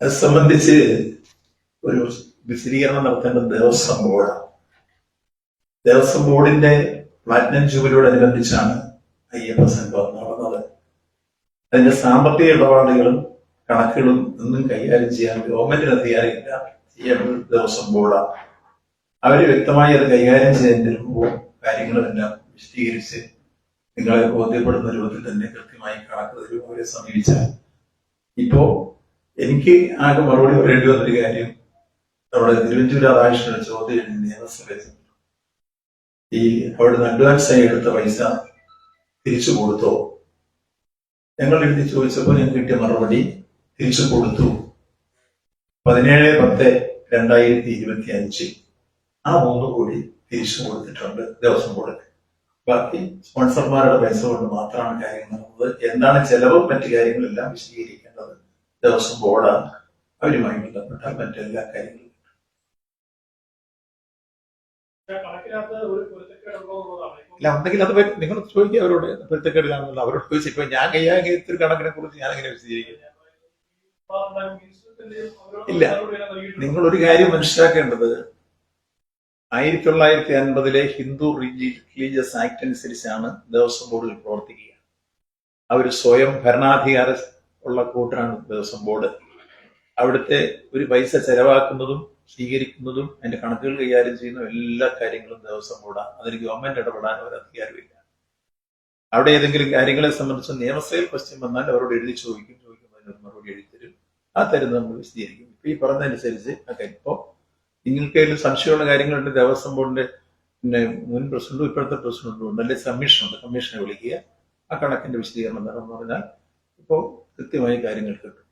അത് സംബന്ധിച്ച് ഒരു വിശദീകരണം നടത്തേണ്ടത് ദേവസ്വം ബോർഡാണ് ദേവസ്വം ബോർഡിന്റെ പ്ലാറ്റിനം ജൂബിലിയോടനുബന്ധിച്ചാണ് അയ്യപ്പ സംഭവം നടന്നത്. അതിന്റെ സാമ്പത്തിക ഇടപാടുകളും കണക്കുകളും ഒന്നും കൈകാര്യം ചെയ്യാൻ ഗവൺമെന്റിന് അധികാരമില്ല. ചെയ്യേണ്ടത് ദേവസ്വം ബോർഡാണ് അവർ വ്യക്തമായി അത് കൈകാര്യം മുമ്പ് കാര്യങ്ങളെല്ലാം വിശദീകരിച്ച് നിങ്ങളെ ബോധ്യപ്പെടുന്ന രൂപത്തിൽ തന്നെ കൃത്യമായി കണക്ക് തരും അവരെ സമീപിച്ചാൽ ഇപ്പോ എനിക്ക് ആകെ മറുപടി പറയേണ്ടി വന്നൊരു കാര്യം നമ്മുടെ തിരുവഞ്ചൂർ രാധാകൃഷ്ണന്റെ ചോദ്യം നിയമസഭയിൽ ഈ അവിടുന്ന് അഡ്വാൻസ് ആയി എടുത്ത പൈസ തിരിച്ചു കൊടുത്തോ? ഞങ്ങൾ എഴുതി ചോദിച്ചപ്പോൾ ഞങ്ങൾക്ക് കിട്ടിയ മറുപടി തിരിച്ചു കൊടുത്തു. പതിനേഴ് പത്ത് രണ്ടായിരത്തി ഇരുപത്തി അഞ്ച് ആ മൂന്ന് കോടി തിരിച്ചു കൊടുത്തിട്ടുണ്ട് ദിവസം ബോർഡിന്. ബാക്കി സ്പോൺസർമാരുടെ പൈസ കൊണ്ട് മാത്രമാണ് കാര്യങ്ങൾ നടന്നത്. എന്താണ് ചെലവും മറ്റു കാര്യങ്ങളെല്ലാം വിശദീകരിക്കേണ്ടത് ദേവസ്വം ബോർഡാണ്. അവരുമായി ബന്ധപ്പെട്ട മറ്റെല്ലാ കാര്യങ്ങളും. ഇല്ല ഉണ്ടെങ്കിൽ അത് നിങ്ങൾ ചോദിക്കുക അവരോട് പൊരുത്തക്കേടില്ലാന്നുള്ള അവരോട് ചോദിച്ചു ഇപ്പൊ ഞാൻ കൈകാര്യത്തിൽ കണക്കിനെ കുറിച്ച് ഞാൻ എങ്ങനെ വിശദീകരിക്കും. ഇല്ല. നിങ്ങൾ ഒരു കാര്യം മനസ്സിലാക്കേണ്ടത് ആയിരത്തി തൊള്ളായിരത്തി അൻപതിലെ ഹിന്ദു റിലീജിയസ് ആക്ട് അനുസരിച്ചാണ് ദേവസ്വം ബോർഡിൽ പ്രവർത്തിക്കുക. അവർ സ്വയം ഭരണാധികാര ഉള്ള കൂട്ടരാണ് ദേവസ്വം ബോർഡ്. അവിടുത്തെ ഒരു പൈസ ചെലവാക്കുന്നതും സ്വീകരിക്കുന്നതും അതിന്റെ കണക്കുകൾ കൈകാര്യം ചെയ്യുന്ന എല്ലാ കാര്യങ്ങളും ദേവസ്വം ബോർഡാണ് അതിന് ഗവൺമെന്റ് ഇടപെടാൻ ഒരു അധികാരമില്ല. അവിടെ ഏതെങ്കിലും കാര്യങ്ങളെ സംബന്ധിച്ച് നിയമസഭയിൽ ക്വസ്റ്റ്യൻ വന്നാൽ അവരോട് എഴുതി ചോദിക്കും ചോദിക്കുമ്പോൾ ഒരു മറുപടി എഴുതി തരും. ആ തരുന്നത് നമ്മൾ വിശദീകരിക്കും. ഇപ്പൊ ഈ പറഞ്ഞതനുസരിച്ച് ഒക്കെ ഇപ്പോ നിങ്ങൾക്ക് അതിൽ സംശയമുള്ള കാര്യങ്ങളുണ്ട് ദേവസ്വം ബോർഡിന്റെ പിന്നെ മുൻ പ്രസിഡന്റും ഇപ്പോഴത്തെ പ്രസിഡന്റും ഉണ്ട് അല്ലെങ്കിൽ കമ്മീഷനുണ്ട് കമ്മീഷനെ വിളിക്കുക. ആ കണക്കിന്റെ വിശദീകരണം എന്ന് പറഞ്ഞാൽ ഇപ്പോൾ കൃത്യമായി കാര്യങ്ങൾ കിട്ടും.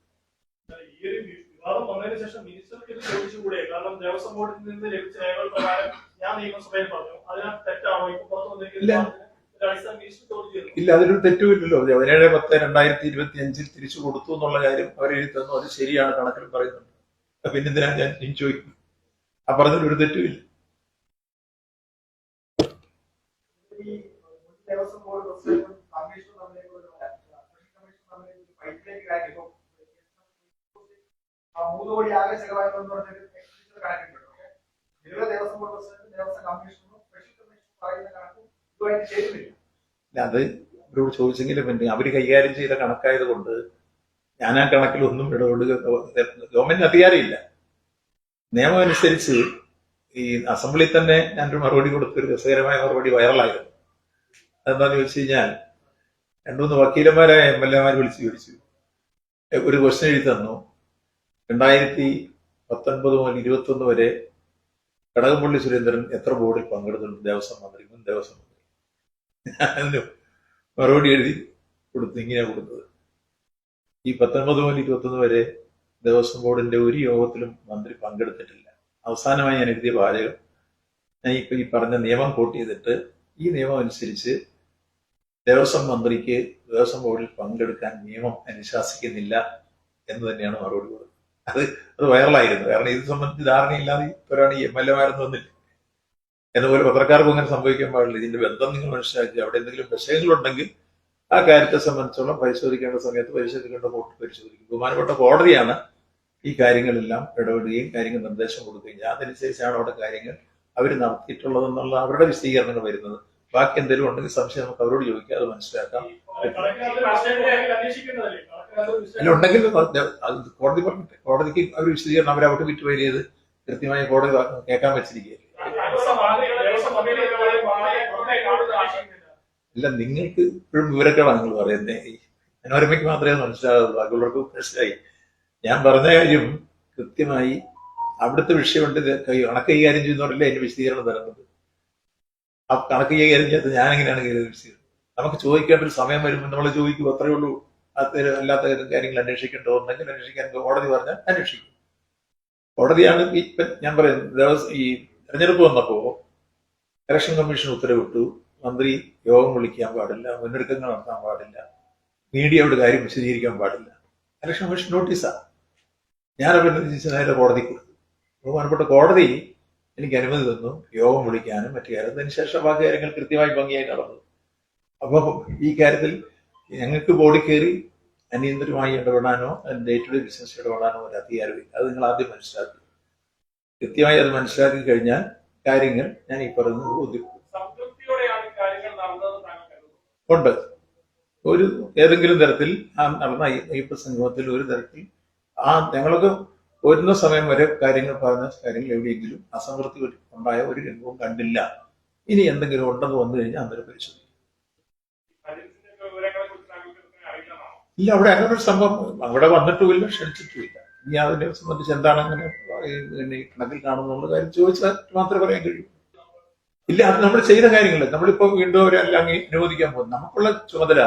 ഇല്ല. അതിലൊരു തെറ്റുമില്ലല്ലോ. പതിനേഴ് പത്ത് രണ്ടായിരത്തി ഇരുപത്തി അഞ്ചിൽ തിരിച്ചു കൊടുത്തു എന്നുള്ള കാര്യം അവർ എഴുതി തന്നു. അത് ശരിയാണ് കണക്കിൽ പറയുന്നുണ്ട്. അപ്പൊ പിന്നെ എന്തിനാ ഞാൻ ചോദിക്കും? ആ പറഞ്ഞതിൽ ഒരു തെറ്റുമില്ല ദേവസ്വം ബോർഡ് പ്രസിഡന്റും കമ്മീഷണറും തമ്മിലുള്ള ഒരു സ്പെഷ്യൽ കമ്മീഷൻ തമ്മിലുള്ള ഒരു അത് ഇവരോട് ചോദിച്ചെങ്കിലും പിന്നെ അവർ കൈകാര്യം ചെയ്ത കണക്കായത് കൊണ്ട് ഞാൻ ആ കണക്കിൽ ഒന്നും ഇടപെടുക ഗവൺമെന്റിന് അധികാരമില്ല. നിയമം അനുസരിച്ച് ഈ അസംബ്ലിയിൽ തന്നെ ഞാനൊരു മറുപടി കൊടുത്ത ഒരു രസകരമായ മറുപടി വൈറലായിരുന്നു. അതെന്താന്ന് ചോദിച്ചു കഴിഞ്ഞാൽ രണ്ടുമൂന്ന് വക്കീലന്മാരായ എം എൽ എമാർ വിളിച്ചു ചോദിച്ചു. ഒരു ക്വസ്റ്റ്യൻ എഴുതി തന്നു. രണ്ടായിരത്തി പത്തൊൻപത് മുതൽ ഇരുപത്തി ഒന്ന് വരെ കടകംപള്ളി സുരേന്ദ്രൻ എത്ര ബോർഡിൽ പങ്കെടുത്തിട്ടുണ്ട്? ദേവസ്വം മന്ത്രി മുൻ ദേവസ്വം മന്ത്രി മറുപടി എഴുതി കൊടുത്തു ഇങ്ങനെയാണ് കൊടുത്തത്. ഈ പത്തൊൻപത് മുതൽ ഇരുപത്തൊന്ന് വരെ ദേവസ്വം ബോർഡിന്റെ ഒരു യോഗത്തിലും മന്ത്രി പങ്കെടുത്തിട്ടില്ല. അവസാനമായി ഞാൻ എഴുതിയ വാചകം ഞാൻ ഇപ്പൊ ഈ പറഞ്ഞ നിയമം കോട്ട് ചെയ്തിട്ട് ഈ നിയമം അനുസരിച്ച് ദേവസ്വം മന്ത്രിക്ക് ദേവസ്വം ബോർഡിൽ പങ്കെടുക്കാൻ നിയമം അനുശാസിക്കുന്നില്ല എന്ന് തന്നെയാണ് മറുപടി കൊടുത്തത് അത് അത് വൈറലായിരുന്നു. കാരണം ഇത് സംബന്ധിച്ച് ധാരണയില്ലാതെ ഒരാണ് എം എൽ എമാരെന്ന് വന്നില്ല. എന്നപോലെ പത്രക്കാർക്കും അങ്ങനെ സംഭവിക്കാൻ പാടില്ല. ഇതിന്റെ ബന്ധം നിങ്ങൾ മനസ്സിലാക്കി. അവിടെ എന്തെങ്കിലും വിഷയങ്ങളുണ്ടെങ്കിൽ ആ കാര്യത്തെ സംബന്ധിച്ചോളം പരിശോധിക്കേണ്ട സമയത്ത് പരിശോധിക്കേണ്ട കോർട്ട് പരിശോധിക്കും. ബഹുമാനപ്പെട്ട കോടതിയാണ് ഈ കാര്യങ്ങളെല്ലാം ഇടപെടുകയും കാര്യങ്ങൾ നിർദ്ദേശം കൊടുക്കുകയും. അതനുസരിച്ചാണ് അവിടെ കാര്യങ്ങൾ അവർ നടത്തിയിട്ടുള്ളതെന്നുള്ള അവരുടെ വിശദീകരണങ്ങൾ വരുന്നത്. ബാക്കി എന്തെങ്കിലും ഉണ്ടെങ്കിൽ സംശയം നമുക്ക് അവരോട് ചോദിക്കാം അത് മനസ്സിലാക്കാം. അല്ല ഉണ്ടെങ്കിൽ കോടതി പറഞ്ഞിട്ട് കോടതിക്ക് അവർ വിശദീകരണം അവർ അവിടെ വിറ്റ് ചെയ്ത് കൃത്യമായി കോടതി കേൾക്കാൻ വെച്ചിരിക്കുകയല്ലേ. അല്ല നിങ്ങൾക്ക് ഇപ്പോഴും വിവരക്കേടാണ് നിങ്ങൾ പറയുന്നത് മനോരമയ്ക്ക് മാത്രമേ മനസ്സിലാകുള്ളൂ ബാക്കിയുള്ളവർക്ക് മനസ്സിലായി. ഞാൻ പറഞ്ഞ കാര്യം കൃത്യമായി അവിടുത്തെ വിഷയമുണ്ട് കണക്ക് കൈകാര്യം ചെയ്യുന്നവരല്ലേ അതിന്റെ വിശദീകരണം തരുന്നത്. ആ കണക്ക് കൈകാര്യം ചെയ്യാത്ത ഞാൻ എങ്ങനെയാണ് കൈകാര്യം നമുക്ക് ചോദിക്കേണ്ട ഒരു സമയം വരുമ്പോൾ നമ്മൾ ചോദിക്കും അത്രയേ ഉള്ളൂ. അല്ലാത്ത കാര്യങ്ങൾ അന്വേഷിക്കേണ്ടോ ഉണ്ടെങ്കിൽ അന്വേഷിക്കാൻ കോടതി പറഞ്ഞാൽ അന്വേഷിക്കും. കോടതിയാണ് ഇപ്പൊ ഞാൻ പറയുന്നത് ഈ തെരഞ്ഞെടുപ്പ് വന്നപ്പോ ഇലക്ഷൻ കമ്മീഷൻ ഉത്തരവിട്ടു. മന്ത്രി യോഗം വിളിക്കാൻ പാടില്ല മുന്നൊരുക്കങ്ങൾ നടത്താൻ പാടില്ല മീഡിയയുടെ കാര്യം വിശദീകരിക്കാൻ പാടില്ല. ഇലക്ഷൻ കമ്മീഷൻ നോട്ടീസാണ് ഞാൻ അഭിനന്ദിച്ച് നേരെ കോടതിക്ക് കൊടുത്തു. ബഹുമാനപ്പെട്ട കോടതി എനിക്ക് അനുമതി തന്നു. യോഗം വിളിക്കാനും മറ്റു കാര്യത്തിന് ശേഷം ബാക്കി കാര്യങ്ങൾ കൃത്യമായി ഭംഗിയായി നടന്നു. അപ്പോൾ ഈ കാര്യത്തിൽ ഞങ്ങൾക്ക് ബോഡി കയറി അനിയന്ത്രമായി ഇടപെടാനോ ഡേ ടു ഡേ ബിസിനസ് ഇടപെടാനോ ഒരു അധികാരമില്ല അത് നിങ്ങൾ ആദ്യം മനസ്സിലാക്കി കൃത്യമായി അത് മനസ്സിലാക്കി കഴിഞ്ഞാൽ കാര്യങ്ങൾ ഞാൻ ഈ പറയുന്നത് ബോധ്യപ്പെടും ഉണ്ട്. ഒരു ഏതെങ്കിലും തരത്തിൽ ആ നടന്ന അയ്യപ്പ സംഗമത്തിൽ ഒരു തരത്തിൽ ആ ഞങ്ങൾക്ക് വരുന്ന സമയം വരെ കാര്യങ്ങൾ പറഞ്ഞ കാര്യങ്ങൾ എവിടെയെങ്കിലും അസംതൃപ്തി ഉണ്ടായ ഒരു രംഗവും കണ്ടില്ല. ഇനി എന്തെങ്കിലും ഉണ്ടെന്ന് വന്നു കഴിഞ്ഞാൽ അന്നേരം പരിശോധിക്കും. ഇല്ല അവിടെ അങ്ങനെ ഒരു സംഭവം അവിടെ വന്നിട്ടുമില്ല ക്ഷണിച്ചിട്ടുമില്ല. ഇനി അതിനെ സംബന്ധിച്ച് എന്താണ് അങ്ങനെ കണക്കിൽ കാണുന്നുള്ള കാര്യം ചോദിച്ചാൽ മാത്രമേ പറയാൻ കഴിയൂ. ഇല്ല അത് നമ്മൾ ചെയ്ത കാര്യങ്ങൾ നമ്മളിപ്പോ വീണ്ടും അവരെല്ലാം അനുവദിക്കാൻ പോകും നമുക്കുള്ള ചുമതല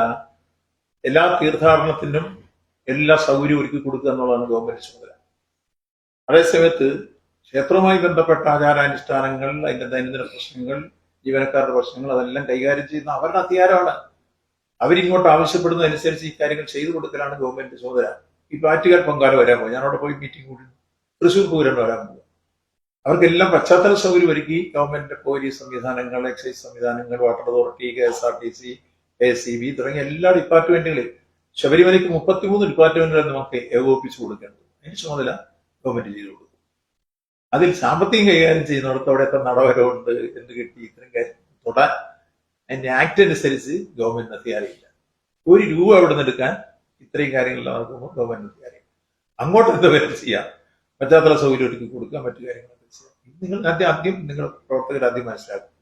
എല്ലാ തീർത്ഥാടനത്തിനും എല്ലാ സൗകര്യവും ഒരുക്കി കൊടുക്കുക എന്നുള്ളതാണ് ഗവൺമെന്റ് ചുമതല. അതേസമയത്ത് ക്ഷേത്രവുമായി ബന്ധപ്പെട്ട ആചാരാനുഷ്ഠാനങ്ങൾ അതിന്റെ ദൈനംദിന പ്രശ്നങ്ങൾ ജീവനക്കാരുടെ പ്രശ്നങ്ങൾ അതെല്ലാം കൈകാര്യം ചെയ്യുന്ന അവരുടെ അധികാരമാണ്. അവരിങ്ങോട്ട് ആവശ്യപ്പെടുന്നതനുസരിച്ച് ഈ കാര്യങ്ങൾ ചെയ്തു കൊടുക്കലാണ് ഗവൺമെന്റ് ചുമതല ഈ പാറ്റുകാർ പൊങ്കാല വരാൻ പോകും. ഞാൻ അവിടെ പോയി മീറ്റിംഗ് കൂടി. തൃശ്ശൂർ പൂരം വരാൻ പോകും. അവർക്കെല്ലാം പശ്ചാത്തല സൗകര്യം ഒരുക്കി ഗവൺമെന്റ് പോലീസ് സംവിധാനങ്ങൾ എക്സൈസ് സംവിധാനങ്ങൾ water authority K S R T C A C B തുടങ്ങിയ എല്ലാ ഡിപ്പാർട്ട്മെന്റുകളിൽ ശബരിമലയ്ക്ക് മുപ്പത്തിമൂന്ന് ഡിപ്പാർട്ട്മെന്റുകൾ നമുക്ക് ഏകോപിപ്പിച്ചു കൊടുക്കേണ്ടത്. അതിന് ചുമതല ഗവൺമെന്റ് ചെയ്തു കൊടുക്കും. അതിൽ സാമ്പത്തികം കൈകാര്യം ചെയ്യുന്നിടത്തോടെ എത്ര നടവരമുണ്ട് എന്ത് കിട്ടി ഇത്തരം കാര്യം തൊടാൻ അതിന്റെ ആക്ട് അനുസരിച്ച് ഗവൺമെന്റിന് അധികാരമില്ല ഒരു രൂപ അവിടെ നിന്ന് എടുക്കാൻ ഇത്രയും കാര്യങ്ങൾ നടക്കുമ്പോൾ ഗവൺമെന്റ് അധികാരം അങ്ങോട്ട് എന്താ പേര് ചെയ്യാം. പശ്ചാത്തല സൗകര്യം ഒരുക്കി കൊടുക്കുക മറ്റു കാര്യങ്ങളൊക്കെ ചെയ്യാം. നിങ്ങൾ ആദ്യം ആദ്യം നിങ്ങൾ പ്രവർത്തകർ ആദ്യം മനസ്സിലാക്കും.